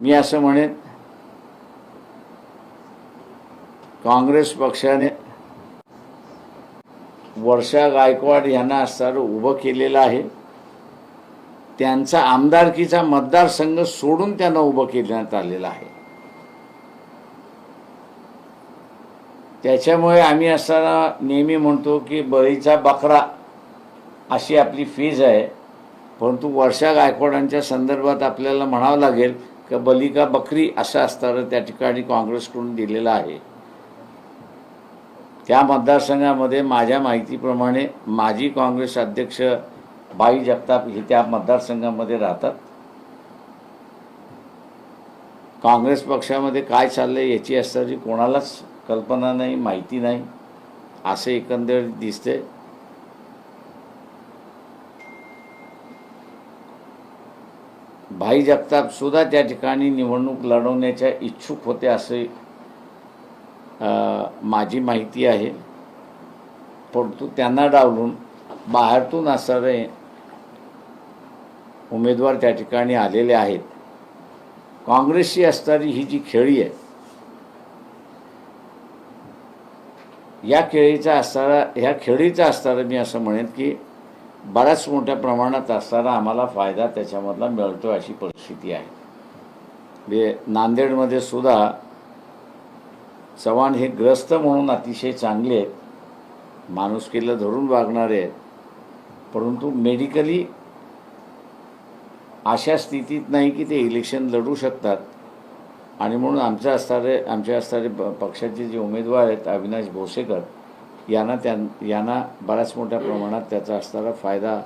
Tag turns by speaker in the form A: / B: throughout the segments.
A: मी असं म्हणेन काँग्रेस पक्षाने वर्षा गायकवाड यांना असताना उभं केलेलं आहे. त्यांचा आमदारकीचा मतदारसंघ सोडून त्यांना उभं केण्यात आलेलं आहे. त्याच्यामुळे आम्ही असताना नेहमी म्हणतो की बळीचा बकरा अशी आपली फीज आहे. परंतु वर्षा गायकवाडांच्या संदर्भात आपल्याला म्हणावं लागेल का बली का बकरी असं असणारं त्या ठिकाणी काँग्रेसकडून दिलेलं आहे. त्या मतदारसंघामध्ये माझ्या माहितीप्रमाणे माजी काँग्रेस अध्यक्ष बाई जगताप हे त्या मतदारसंघामध्ये राहतात. काँग्रेस पक्षामध्ये काय चाललं आहे याची असणारी कोणालाच कल्पना नाही माहिती नाही असे एकंदरीत दिसते भाई जगताप सुद्धा त्या ठिकाणी निवडणूक लढवण्याच्या इच्छुक होते असे माझी माहिती आहे. परंतु त्यांना डावलून बाहेरतून असणारे उमेदवार त्या ठिकाणी आलेले आहेत. काँग्रेसची असणारी ही जी खेळी आहे या खेळीचा असणारा ह्या खेळीचा असणारा मी असं म्हणेन की बऱ्याच मोठ्या प्रमाणात असताना आम्हाला फायदा त्याच्यामधला मिळतो अशी परिस्थिती आहे. म्हणजे नांदेडमध्ये सुद्धा चव्हाण हे ग्रस्त म्हणून अतिशय चांगले आहेत. माणुसकीला धरून वागणारे आहेत. परंतु मेडिकली अशा स्थितीत नाही की ते इलेक्शन लढू शकतात. आणि म्हणून आमच्या असणारे आमच्या असणारे प- पक्षाचे जे उमेदवार आहेत अविनाश भोसेकर यांना त्या यांना बऱ्याच मोठ्या प्रमाणात त्याचा असणारा फायदा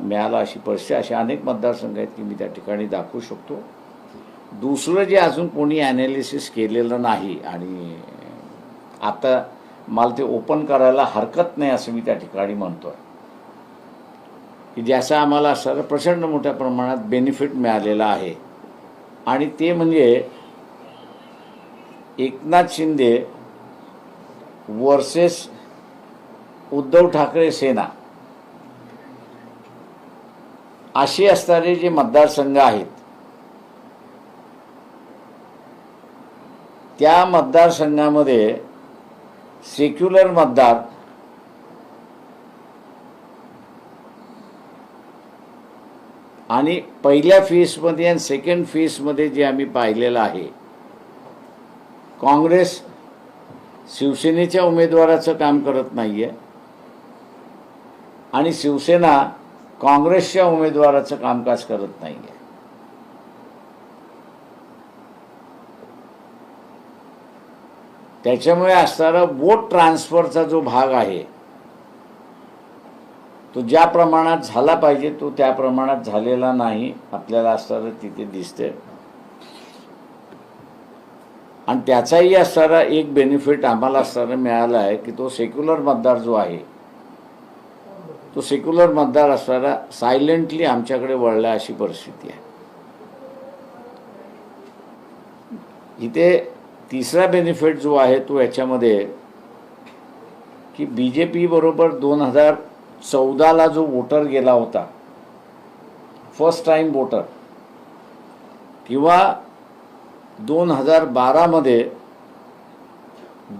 A: मिळाला अशी परिस्थिती. असे अनेक मतदारसंघ आहेत की मी त्या ठिकाणी दाखवू शकतो. दुसरं जे अजून कोणी ॲनालिसिस केलेलं नाही आणि आता मला ते ओपन करायला हरकत नाही असं मी त्या ठिकाणी म्हणतो आहे की ज्याचा आम्हाला असणारा प्रचंड मोठ्या प्रमाणात बेनिफिट मिळालेला आहे. आणि ते म्हणजे एकनाथ शिंदे वर्सेस उद्धव ठाकरे सेना. असे असणारे जे मतदारसंघ आहेत त्या मतदारसंघामध्ये सेक्युलर मतदार आणि पहिल्या फेजमध्ये आणि सेकंड फेजमध्ये जे आम्ही पाहिलेलं आहे काँग्रेस शिवसेनेच्या उमेदवाराचं काम करत नाही आहे आणि शिवसेना काँग्रेसच्या उमेदवाराचं कामकाज करत नाही आहे त्याच्यामुळे असणारा वोट ट्रान्सफरचा जो भाग आहे तो ज्या प्रमाणात झाला पाहिजे तो त्या प्रमाणात झालेला नाही आपल्याला असणारं तिथे दिसते आणि त्याचाही असणारा एक बेनिफिट आम्हाला असणारा मिळाला आहे की तो सेक्युलर मतदार जो आहे तो सेक्युलर मतदार असणारा सायलेंटली आमच्याकडे वळला अशी परिस्थिती आहे. इथे तिसरा बेनिफिट जो आहे तो याच्यामध्ये की बी जे पी बरोबर दोन हजार चौदाला जो वोटर गेला होता फर्स्ट टाईम वोटर किंवा दोन हजार बारामध्ये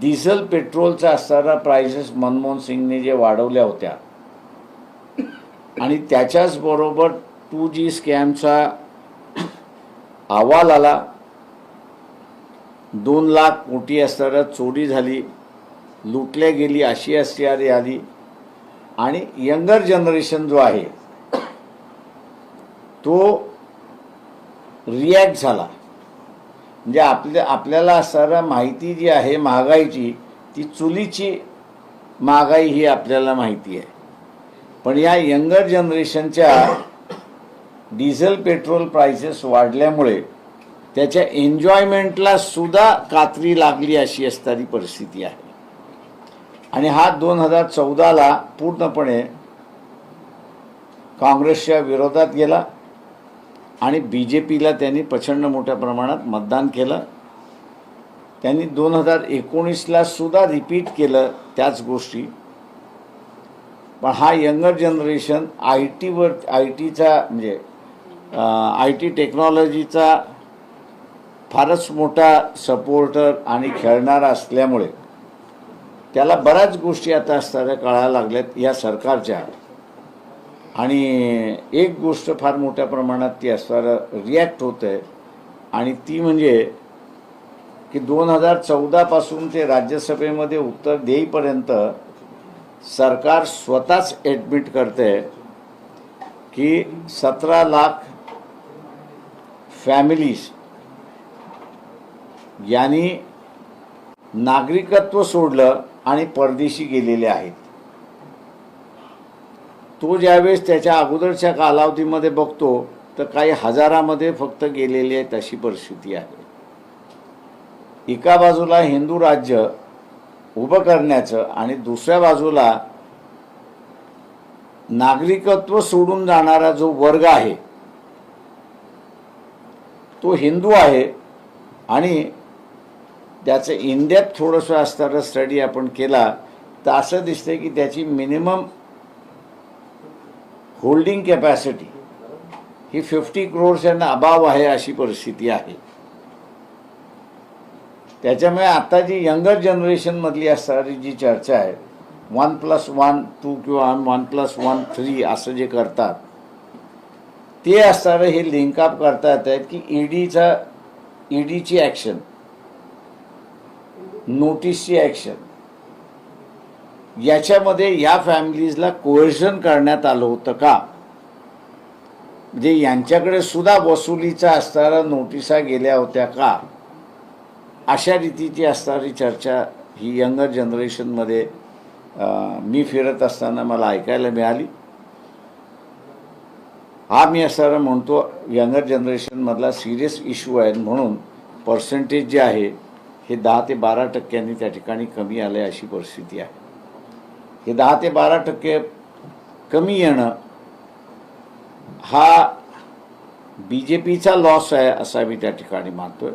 A: डिझेल पेट्रोलचा असणारा प्राइसेस मनमोहन सिंगने जे वाढवल्या होत्या आणि त्याच्याच बरोबर टू जी स्कॅमचा अहवाल आला. दोन लाख कोटी असणारा चोरी झाली लुटल्या गेली अशी असणारी आली आणि यंगर जनरेशन जो आहे तो रिॲक्ट झाला. म्हणजे आपल्या आपल्याला असणारा माहिती जी आहे महागाईची ती चुलीची महागाई ही आपल्याला माहिती आहे. पण या यंगर जनरेशनच्या डिझेल पेट्रोल प्राइसेस वाढल्यामुळे त्याच्या एन्जॉयमेंटला सुद्धा कात्री लागली अशी असणारी परिस्थिती आहे. आणि हा दोन हजार चौदाला पूर्णपणे काँग्रेसच्या विरोधात गेला. आणि बी जे पीला त्यांनी प्रचंड मोठ्या प्रमाणात मतदान केलं. त्यांनी दोन हजार एकोणीसला सुद्धा रिपीट केलं त्याच गोष्टी. पण हा यंगर जनरेशन आय टीवर आय टीचा म्हणजे आय टी टेक्नॉलॉजीचा फारच मोठा सपोर्टर आणि खेळणारा असल्यामुळे त्याला बऱ्याच गोष्टी आता असणाऱ्या कळायला लागल्यात या सरकारच्या. आणि एक गोष्ट फार मोठ्या प्रमाणात ती असणारं रिॲक्ट होत आहे आणि ती म्हणजे की दोन हजार चौदापासून ते राज्यसभेमध्ये उत्तर देईपर्यंत सरकार स्वतःच ॲडमिट करते की सतरा लाख फॅमिलीज यांनी नागरिकत्व सोडलं आणि परदेशी गेलेले आहेत. तो ज्यावेळेस त्याच्या अगोदरच्या कालावधीमध्ये बघतो तर काही हजारामध्ये फक्त गेलेली आहे तशी परिस्थिती आहे. एका बाजूला हिंदू राज्य उभं करण्याचं आणि दुसऱ्या बाजूला नागरिकत्व सोडून जाणारा जो वर्ग आहे तो हिंदू आहे आणि त्याचं इंडियात थोडंसं असणारा स्टडी आपण केला तर असं दिसतंय की त्याची मिनिमम होल्डिंग कॅपॅसिटी ही फिफ्टी क्रोर्स यांना अभाव आहे अशी परिस्थिती आहे. त्याच्यामुळे आता जी यंगर जनरेशनमधली असणारी जी चर्चा आहे वन प्लस वन टू किंवा वन प्लस वन थ्री असं जे करतात ते असणारं हे लिंकअप करता येत आहेत की ईडीचा ईडीची ॲक्शन नोटीसची ॲक्शन याच्यामध्ये या फॅमिलीजला कोएशन करण्यात आलं होतं का? म्हणजे यांच्याकडे सुद्धा वसुलीचा असणारा नोटिसा गेल्या होत्या का? अशा रीतीची असणारी चर्चा ही यंगर जनरेशनमध्ये मी फिरत असताना मला ऐकायला मिळाली. हा मी असणारा म्हणतो यंगर जनरेशनमधला सिरियस इश्यू आहे म्हणून पर्सेंटेज जे आहे हे दहा ते बारा टक्क्यांनी त्या ठिकाणी कमी आलं आहे अशी परिस्थिती आहे. हे दहा ते बारा टक्के कमी येणं हा बी जे पीचा लॉस आहे असा मी त्या ठिकाणी मानतोय.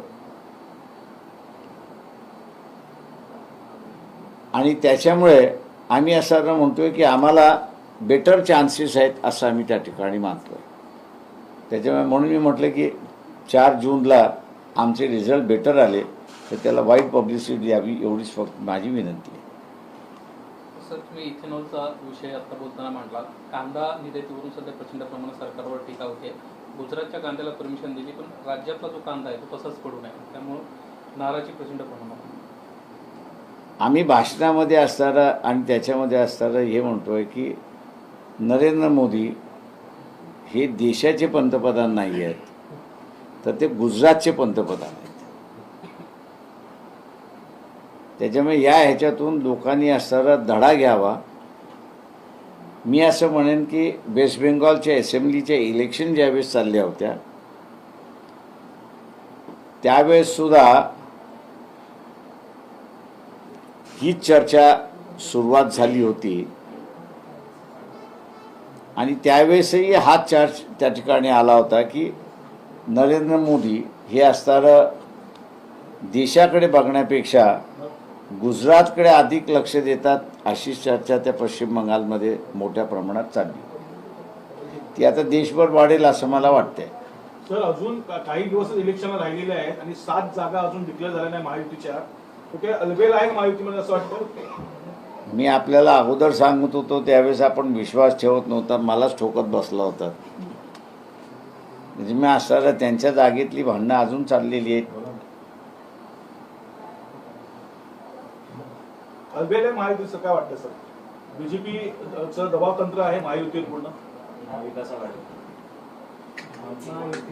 A: आणि त्याच्यामुळे आम्ही असं म्हणतोय की आम्हाला बेटर चान्सेस आहेत असं आम्ही त्या ठिकाणी मानतोय. त्याच्यामुळे म्हणून मी म्हटलं की चार जूनला आमचे रिझल्ट बेटर आले तर त्याला वाईट पब्लिसिटी द्यावी एवढीच फक्त माझी विनंती आहे.
B: सर तुम्ही इथेनॉलचा विषय आता बोलताना मांडला कांदा निर्यातीवरून सध्या प्रचंड प्रमाणात सरकारवर टीका होते गुजरातच्या कांद्याला परमिशन दिली पण राज्यातला जो कांदा आहे तो तसाच पडू नये. त्यामुळं नाराजी प्रचंड प्रमाणात
A: आम्ही भाषणामध्ये असणारा आणि त्याच्यामध्ये असणारं हे म्हणतोय की नरेंद्र मोदी हे देशाचे पंतप्रधान नाही आहेत तर ते गुजरातचे पंतप्रधान आहेत त्याच्यामुळे या ह्याच्यातून लोकांनी असणारा धडा घ्यावा. मी असं म्हणेन की वेस्ट बेंगॉलच्या असेंब्लीच्या इलेक्शन ज्यावेळेस चालल्या होत्या त्यावेळेस सुद्धा चर्चा सुरुवात झाली होती. आणि त्यावेळेसही हा चर्च त्या ठिकाणी आला होता की नरेंद्र मोदी हे असणारं देशाकडे बघण्यापेक्षा गुजरातकडे अधिक लक्ष देतात अशी चर्चा त्या पश्चिम बंगालमध्ये मोठ्या प्रमाणात चालली. ती आता देशभर वाढेल असं मला वाटतंय.
C: सर अजून काही दिवस इलेक्शन राहिलेले आहेत आणि सात जागा अजून डिक्लेअर झाल्या नाही महायुतीच्या. ओके अलबेल आहे महायुतीमध्ये असं वाटतं?
A: मी आपल्याला अगोदर सांगत होतो त्यावेळेस आपण विश्वास ठेवत नव्हता मलाच ठोकत बसला होता. म्हणजे मी असणारा त्यांच्या जागेतली भांडणं अजून चाललेली आहेत.
C: अलबेल आहे महायुतीचं काय वाटतं सर? बीजेपी चं दबाव तंत्र आहे महायुतीवर पूर्ण?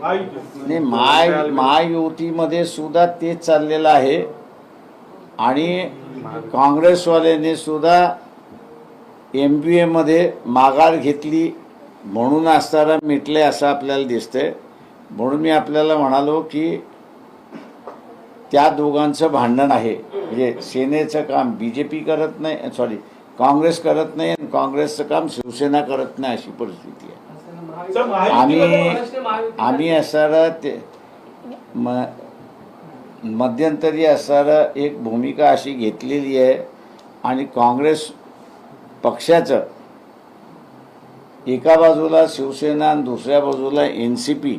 C: महायुती
A: नाही माय महायुतीमध्ये सुद्धा तेच चाललेलं आहे. आणि काँग्रेसवाल्याने सुद्धा एम बी एमध्ये माघार घेतली म्हणून असताना मिटले असं आपल्याला दिसतंय. म्हणून मी आपल्याला म्हणालो की त्या दोघांचं भांडण आहे. म्हणजे सेनेचं काम बी जे पी करत नाही सॉरी काँग्रेस करत नाही आणि काँग्रेसचं काम शिवसेना करत नाही अशी परिस्थिती आहे. आम्ही आम्ही असणारं ते म मध्यंतरी असणारं एक भूमिका अशी घेतलेली आहे आणि काँग्रेस पक्षाचं एका बाजूला शिवसेना आणि दुसऱ्या बाजूला एन सी पी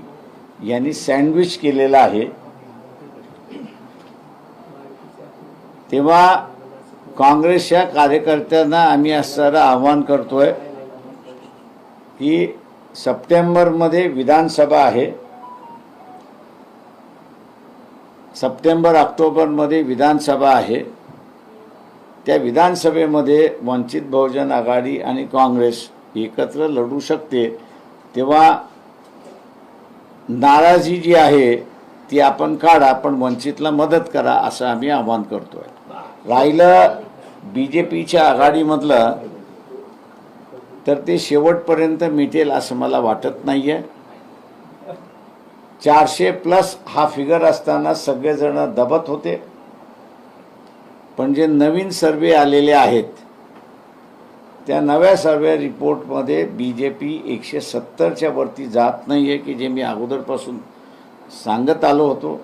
A: यांनी सँडविच केलेलं आहे. तेव्हा काँग्रेसच्या कार्यकर्त्यांना आम्ही असणारं आव्हान करतोय. की सप्टेंबरमध्ये विधानसभा आहे. सप्टेंबर ऑक्टोबरमध्ये विधानसभा आहे. त्या विधानसभेमध्ये वंचित बहुजन आघाडी आणि काँग्रेस एकत्र लढू शकते. तेव्हा नाराजी जी आहे ती आपण काढा पण वंचितला मदत करा असं आम्ही आवाहन आहे राहिलं बी जे पीच्या आघाडीमधलं तर ते शेवटपर्यंत मिटेल असं मला वाटत नाही आहे चारशे प्लस हा फिगर असताना सगळेजण दबत होते. पण जे नवीन सर्वे आलेले आहेत त्या नव्या सर्वे रिपोर्टमध्ये बी जे पी एकशे सत्तरच्या वरती जात नाही आहे की जे मी अगोदरपासून सांगत आलो होतो.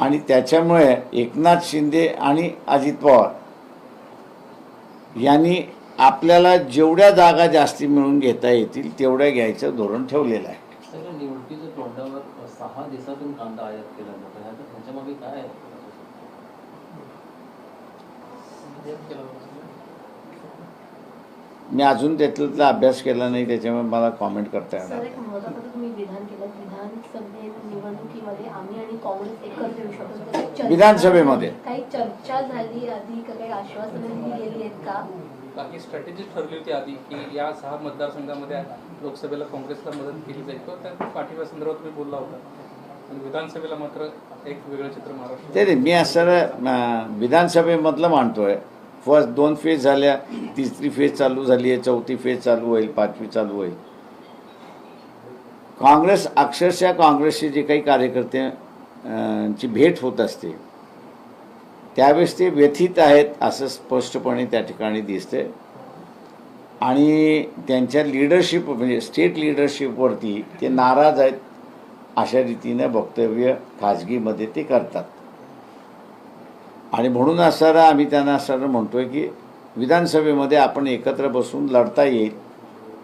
A: आणि त्याच्यामुळे एकनाथ शिंदे आणि अजित पवार यांनी आपल्याला जेवढ्या जागा जास्ती मिळून घेता येतील तेवढ्या घ्यायचं धोरण ठेवलेलं आहे. मी अजून त्यातला अभ्यास केला नाही त्याच्यामुळे मला कॉमेंट करता येणार
D: सर
A: नाही.
D: एक महत्वाचं तुम्ही विधान केलं विधानसभेत निवडणुकीमध्ये आम्ही आणि काँग्रेस एकत्र येऊ शकतो काही चर्चा-
A: विधानसभेमध्ये?
D: काही चर्चा झाली आधी का काही आश्वासनं दिली गेली आहेत का?
B: बाकी स्ट्रॅटेजी ठरली होती आधी की या सहा मतदारसंघामध्ये लोकसभेला काँग्रेसला मदत केली जाईल. किंवा त्या पाठिंब्या संदर्भात तुम्ही बोलला होता. आणि विधानसभेला मात्र एक वेगळं चित्र महाराष्ट्र
A: ते मी असं विधानसभेमधलं मानतोय. फर्स्ट दोन फेज झाल्या तिसरी फेज चालू झाली आहे चौथी फेज चालू होईल पाचवी चालू होईल. काँग्रेस अक्षरशः काँग्रेसचे जे काही कार्यकर्ते ची भेट होत असते. त्यावेळेस ते व्यथित आहेत असं स्पष्टपणे त्या ठिकाणी दिसते आणि त्यांच्या लिडरशिप म्हणजे स्टेट लिडरशिपवरती ते नाराज आहेत अशा रीतीनं वक्तव्य खाजगीमध्ये ते करतात. आणि म्हणून असणारा आम्ही त्यांना असणारं म्हणतोय की विधानसभेमध्ये आपण एकत्र बसून लढता येईल.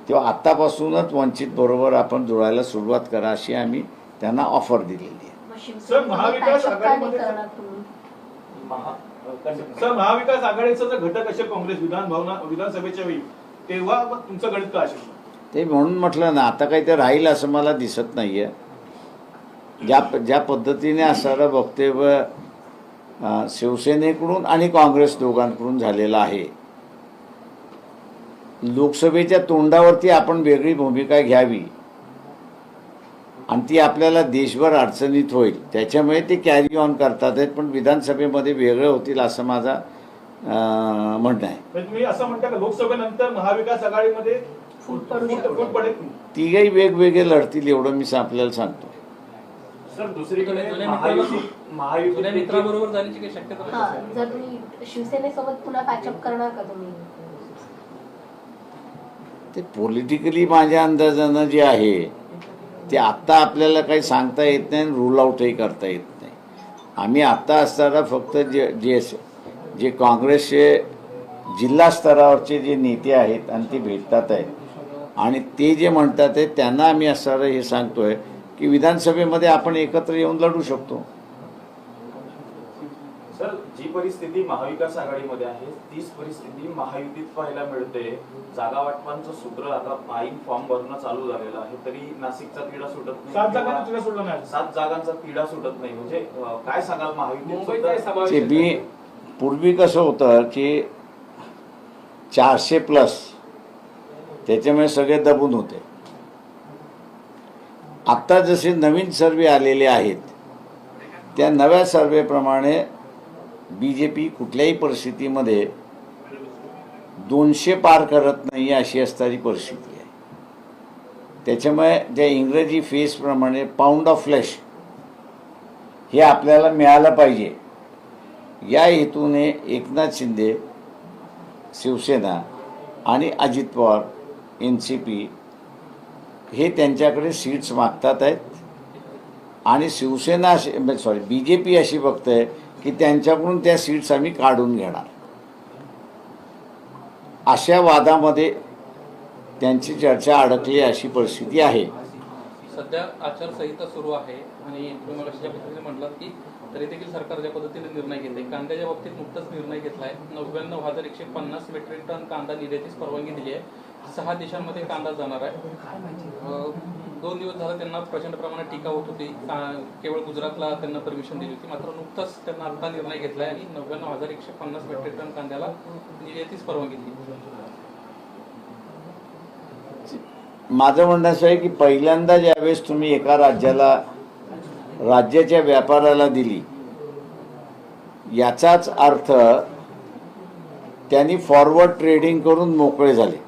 A: तेव्हा आत्तापासूनच वंचित बरोबर आपण जुळायला सुरुवात करा अशी आम्ही त्यांना ऑफर दिलेली आहे.
C: सर, महाविकास
D: का
C: आघाडीमध्ये- सर महाविकास आघाडीचा जर घटक असेल काँग्रेस विधान भवना विधानसभेच्या वेळी तेव्हा मग तुमचं गणित काय असेल?
A: ते म्हणून म्हटलं ना आता काही ते राहील असं मला दिसत नाही आहे ज्या ज्या पद्धतीने असणारं वक्तव्य अं, शिवसेनेकडून आणि काँग्रेस दोघांकडून झालेलं आहे लोकसभेच्या तोंडावरती आपण वेगळी भूमिका घ्यावी. आणि ती आपल्याला देशभर अडचणीत होईल. त्याच्यामुळे ते कॅरी ऑन करतात आहेत पण विधानसभेमध्ये वेगळं होतील असं माझा अं, म्हणणं आहे.
C: म्हणजे तुम्ही असं म्हणता का लोकसभेनंतर महाविकास आघाडीमध्ये
D: फूट पडू
C: फूट-
D: शकते.
C: फूट पडेल?
A: तिघही वेगवेगळे लढतील एवढं मी आपल्याला सांगतो.
E: सर दुसरीकडे
B: जुन्या
E: महायुती
B: जुन्या
E: महायुती
B: मित्राबरोबर जाण्याची काही शक्यता?
D: जर तुम्ही शिवसेनेसोबत पुन्हा पॅचअप करणार का तुम्ही?
A: ते पॉलिटिकली माझ्या अंदाजानं जे आहे ते आत्ता आपल्याला काही सांगता येत नाही रूल आऊटही करता येत नाही. आम्ही आत्ता असताना फक्त जे जे जे काँग्रेसचे जिल्हा स्तरावरचे जे नेते आहेत आणि ते भेटतात आहेत. आणि ते जे म्हणतात आहे त्यांना आम्ही असणारं हे सांगतोय की विधानसभेमध्ये आपण एकत्र येऊन लढू शकतो.
E: परिस्थिती महाविकास आघाडीमध्ये आहे तीच परिस्थिती महायुतीत पाहायला मिळते. जागा वाटपांचं सूत्र आता माईन फॉर्म भरणं चालू झालेलं आहे. तरी नाशिकचा तिढा सुटत नाही
C: सात जागांचा तिढा
E: सुटत नाही. म्हणजे काय सांगाल महायुतीत
B: मुंबईत काय
E: सुद्धा-
B: समावेश
A: ते
B: आहे?
A: मी पूर्वी कसं होतं की चारशे प्लस त्याच्यामुळे सगळे दबून होते. आत्ता जसे नवीन सर्वे आलेले आहेत त्या नव्या सर्वेप्रमाणे बी जे पी कुठल्याही परिस्थितीमध्ये दोनशे पार करत नाही अशी असणारी परिस्थिती आहे. त्याच्यामुळे त्या इंग्रजी फेसप्रमाणे पाऊंड ऑफ फ्लॅश हे आपल्याला मिळालं पाहिजे या हेतूने एकनाथ शिंदे शिवसेना आणि Ajit Pawar N C P हे त्यांच्याकडे सीट्स मागतात आहेत. आणि शिवसेना अशी सॉरी बी जे पी अशी बघते की त्यांच्याकडून त्या सीट्स आम्ही काढून घेणार. अशा वादामध्ये त्यांची चर्चा अडकली अशी परिस्थिती आहे.
B: सध्या आचारसंहिता सुरू आहे आणि तुम्ही मला पद्धतीने म्हटलात की तरी देखील सरकार ज्या पद्धतीने निर्णय घेतले कांद्याच्या बाबतीत नुकताच निर्णय घेतला आहे नव्याण्णव हजार एकशे पन्नास मेट्रिक टन कांदा निर्यातीस परवानगी दिली आहे. सहा देशांमध्ये कांदा जाणार आहे. दोन दिवस झाला त्यांना प्रचंड प्रमाणात टीका होत होती. का- केवळ गुजरातला त्यांना परमिशन दिली होती. मात्र नुकताच त्यांना आता निर्णय घेतला आहे आणि नव्याण्णव हजार एकशे पन्नास मेट्रिक टन कांद्याला म्हणजे निर्यातीच परवानगी दिली.
A: माझं म्हणणं असं आहे की पहिल्यांदा ज्यावेळेस तुम्ही एका राज्याला राज्याच्या व्यापाराला दिली याचाच अर्थ त्यांनी फॉरवर्ड ट्रेडिंग करून मोकळे झाले.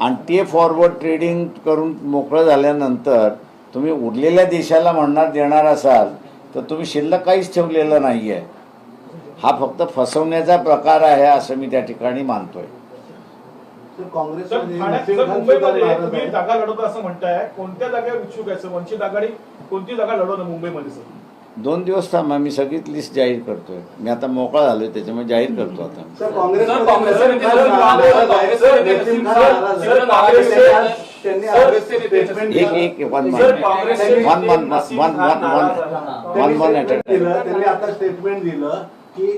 A: आणि ते फॉरवर्ड ट्रेडिंग करून मोकळं झाल्यानंतर तुम्ही उरलेल्या देशाला म्हणणार देणार असाल तर तुम्ही शिल्लक काहीच ठेवलेलं नाही आहे हा फक्त फसवण्याचा प्रकार आहे असं मी त्या ठिकाणी मानतोय.
C: जागा कोणत्या जागेवर इच्छुक आहे सर? वंचित आघाडी कोणती जागा लढवणार मुंबईमध्ये सर?
A: दोन दिवस थांबा मी सगळीच लिस्ट जाहीर करतोय. मी आता मोकळा झालोय त्याच्यामुळे जाहीर करतो आता. एक. एक one one one one one one
F: आता स्टेटमेंट दिलं की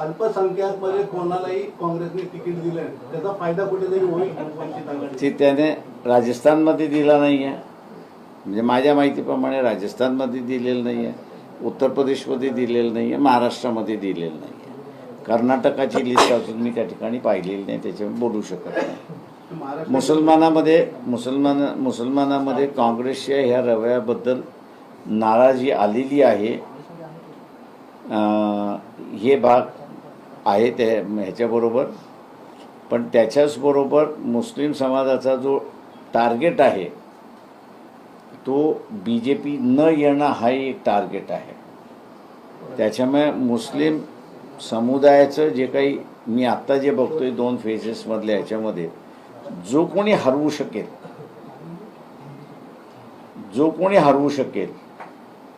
F: अल्पसंख्याकमध्ये कोणालाही काँग्रेसने तिकीट दिलं त्याचा फायदा कुठेतरी होईल?
A: त्याने राजस्थानमध्ये दिला नाही आहे म्हणजे माझ्या माहितीप्रमाणे राजस्थानमध्ये दिलेलं नाही आहे उत्तर प्रदेशमध्ये दिलेलं नाही आहे महाराष्ट्रामध्ये दिलेलं नाही आहे कर्नाटकाची लिस्ट अजून मी त्या ठिकाणी पाहिलेली नाही त्याच्यामुळे बोलू शकत नाही. मुसलमानामध्ये मुसलमान मुसलमानामध्ये काँग्रेसच्या ह्या रवयाबद्दल नाराजी आलेली आहे. हे भाग आहे त्या ह्याच्याबरोबर. पण त्याच्याचबरोबर मुस्लिम समाजाचा जो टार्गेट आहे तो बी जे पी न येणं हाही एक टार्गेट आहे. त्याच्यामुळे मुस्लिम समुदायाचं जे काही मी आत्ता जे बघतोय दोन फेजेसमधल्या ह्याच्यामध्ये जो कोणी हरवू शकेल जो कोणी हरवू शकेल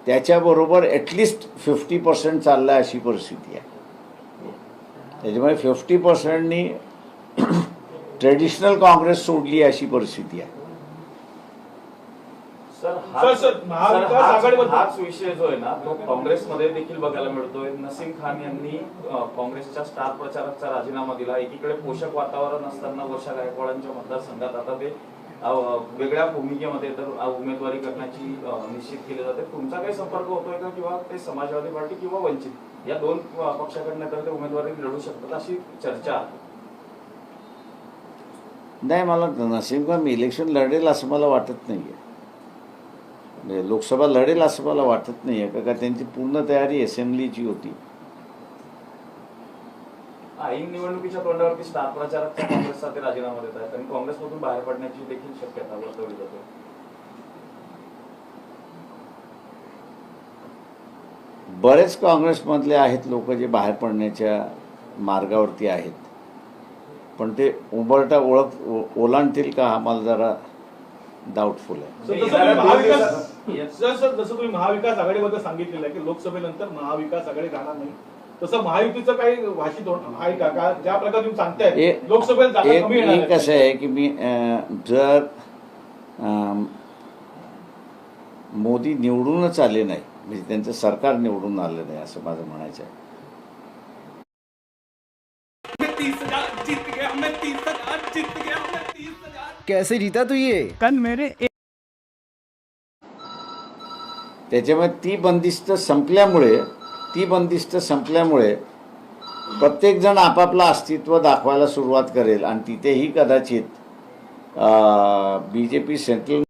A: त्याच्याबरोबर ॲटलिस्ट फिफ्टी पर्सेंट चालला अशी परिस्थिती आहे. त्याच्यामुळे फिफ्टी पर्सेंटनी ट्रेडिशनल काँग्रेस सोडली अशी परिस्थिती आहे.
E: सर
C: सर,
E: हाच-
C: सर, महाविकास
E: विषय जो आहे ना तो काँग्रेसमध्ये देखील बघायला मिळतोय. नसीम खान यांनी अ, काँग्रेसच्या स्टार प्रचारकचा राजीनामा दिला. एकीकडे पोषक वातावरण असताना वर्षा गायकवाडांच्या मतदारसंघात आता ते अ, वेगळ्या भूमिकेमध्ये तर अ, उमेदवारी करण्याची अ, निश्चित केली जाते. तुमचा काही संपर्क होतोय का किंवा ते समाजवादी पार्टी किंवा वंचित? या दोन अ, पक्षाकडनं तर ते उमेदवारी लढू शकतात अशी चर्चा आहे.
A: नाही मला नसीम खान इलेक्शन लढेल असं मला वाटत नाही आहे म्हणजे लोकसभा लढेल असं मला वाटत नाही आहे का त्यांची पूर्ण तयारी असेंब्लीची होती.
E: ऐन निवडणुकीच्या तोंडावरती स्टार प्रचारकचा काँग्रेसचा ते राजीनामा देत आहेत आणि काँग्रेसमधून बाहेर पडण्याची देखील शक्यता वर्तवली जाते.
A: बरेच काँग्रेसमधले आहेत लोक जे बाहेर पडण्याच्या मार्गावरती आहेत. पण ते उंबरटा ओळख ओलांडतील का हा मला जरा डाऊटफुल आहे.
C: सर, जसं तुम्ही महाविकास सर सर जसं तुम्ही महाविकास आघाडीबद्दल सांगितलेलं आहे की लोकसभेनंतर महाविकास आघाडी राहणार नाही तसं महायुतीचं काही भाषित आहे का? का ज्या प्रकारे तुम्ही सांगताय
A: एक
C: लोकसभेत जागा कमी येणार.
A: कसं आहे. की मी जर मोदी निवडूनच आले नाही म्हणजे त्यांचं सरकार निवडून आलं नाही असं माझं म्हणायचं आहे.
G: कैसे जीता तू ये?
H: कल मेरे
A: त्याच्यामुळे ती बंदिस्त संपल्यामुळे ती बंदिस्त संपल्यामुळे प्रत्येकजण आपापलं अस्तित्व दाखवायला सुरुवात करेल. आणि तिथेही कदाचित बी जे पी सेंट्रल